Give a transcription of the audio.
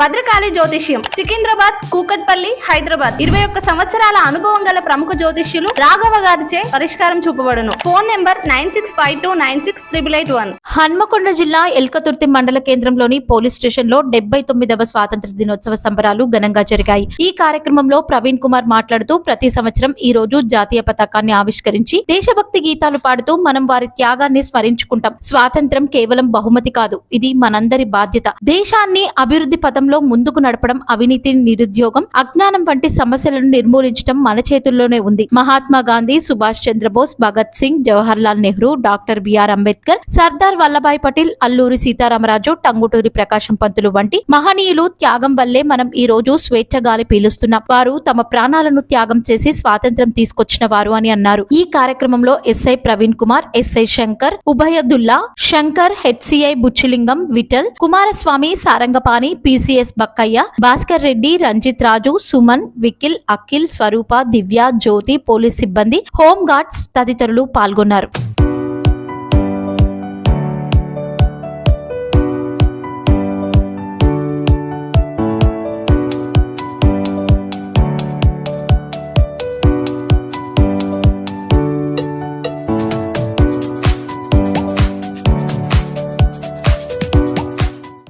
భద్రకాళి జ్యోతిష్యం సికింద్రాబాద్ కూకట్పల్లి హైదరాబాద్. ఇరవై ఒక్క సంవత్సరాల అనుభవం గల ప్రముఖ జ్యోతిష్యులు రాఘవ గారిచే పరిష్కారం చూపబడును. Phone number nine six five two nine six triple eight one. Hanamkonda జిల్లా ఎల్కతుర్తి మండల కేంద్రంలోని పోలీస్ స్టేషన్లో డెబ్బై తొమ్మిదవ స్వాతంత్ర దినోత్సవ సంబరాలు ఘనంగా జరిగాయి. ఈ కార్యక్రమంలో ప్రవీణ్ కుమార్ మాట్లాడుతూ ప్రతి సంవత్సరం ఈ రోజు జాతీయ పతాకాన్ని ఆవిష్కరించి దేశభక్తి గీతాలు పాడుతూ మనం వారి త్యాగాన్ని స్మరించుకుంటాం. స్వాతంత్రం కేవలం బహుమతి కాదు ఇది మనందరి బాధ్యత. దేశాన్ని అభివృద్ధి పథంలో ముందుకు నడపడం అవినీతి నిరుద్యోగం అజ్ఞానం వంటి సమస్యలను నిర్మూలించడం మన చేతుల్లోనే ఉంది. Mahatma Gandhi Subhash Chandrabose Bhagat Singh Jawahar Lal Nehru doctor B R Ambedkar Sardar Vallabhbhai Patel Alluri Sitaramaraju Tanguturi Prakasam Pantulu వంటి మహనీయులు త్యాగం వల్లే మనం ఈ రోజు స్వేచ్ఛ గాలి పీలుస్తున్నాం. వారు తమ ప్రాణాలను త్యాగం చేసి స్వాతంత్రం తీసుకొచ్చిన వారు అని అన్నారు. ఈ కార్యక్రమంలో SI Praveen Kumar SI Shankar Ubaidullah Shankar HCI Buchilingam Vithal Kumaraswamy Sarangapani S Bakkaiah Bhaskar Reddy Ranjith Raju Suman Vikil Akhil Swaroopa Divya Jyothi police సిబ్బంది హోం గార్డ్స్ తదితరులు పాల్గొన్నారు.